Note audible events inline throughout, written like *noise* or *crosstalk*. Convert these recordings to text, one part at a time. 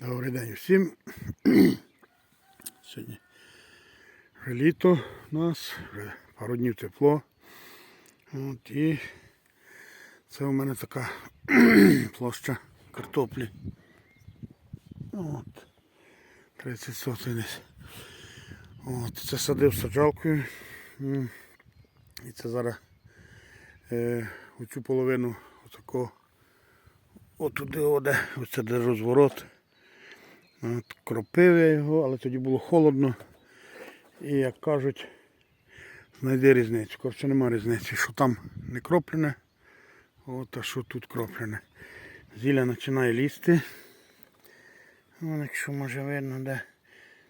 Добрий день всім. *clears throat* Сьогодні вже літо у нас, вже пару днів тепло. От, і це у мене така *clears throat* площа картоплі. От, 30 сотень десь. От, це садив саджалкою. І це зараз е, оцю половину отако отуди, оде, оце де розворот. От, кропив я його, але тоді було холодно. І як кажуть, знайди різницю. Коротше, нема різниці, що там не кроплене, от, а що тут кроплене. Зілля починає лізти. Вон, якщо може видно, де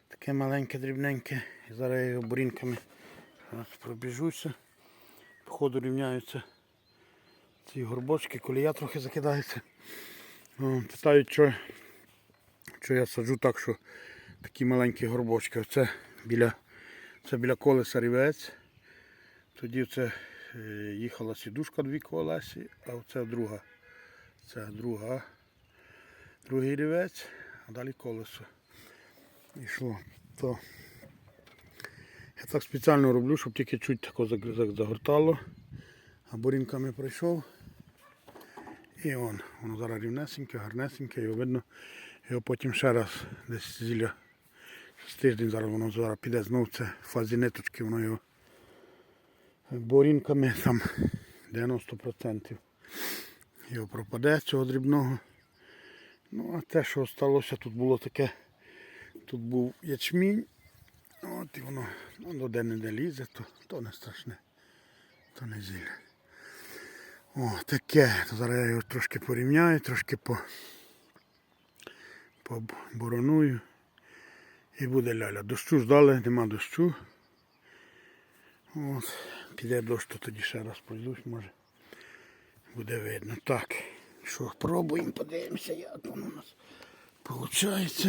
таке маленьке, дрібненьке. Зараз я його бурінками зараз пробіжуся. Походу рівняються ці горбочки, колія трохи закидається. О, Питають, що, що я саджу так, що такі маленькі горбочки. Оце біля, це біля колеса рівець. Тоді це е, їхала сідушка дві колесі, а оце друга. Це друга. Другий рівець, а далі колесо. Йшло. То я так спеціально роблю, щоб тільки чуть тако заг- заг- загортало. А бурінками пройшов. І он, воно зараз рівнесеньке, гарнесеньке, його видно. Його потім ще раз десь зілля. З тиждень зараз воно зараз піде знов це в фазі ниточки, воно його борінками там 90% його пропаде цього дрібного. Ну а те, що сталося, тут було таке, тут був ячмінь, от і воно ну, де не лізе, то, то не страшне, то не зілля. О, таке. Зараз я його трошки порівняю, трошки по, побороную. І буде ляля. Дощу ждали, нема дощу. От. Піде дощ, то тоді ще раз пройдусь, може. Буде видно. Так. Що, пробуємо, подивимося, як воно у нас виходить.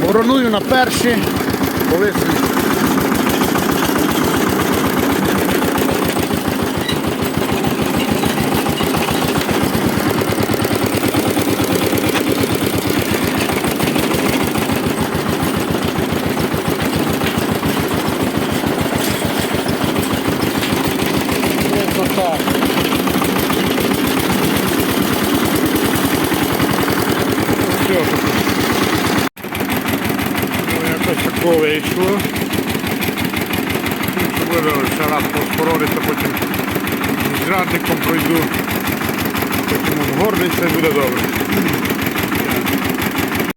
Вороную на перші, коли Красота. Все. Швидко вийшло. Ну, ще раз поспорориться, потім з радником пройду, потім горниця буде добре.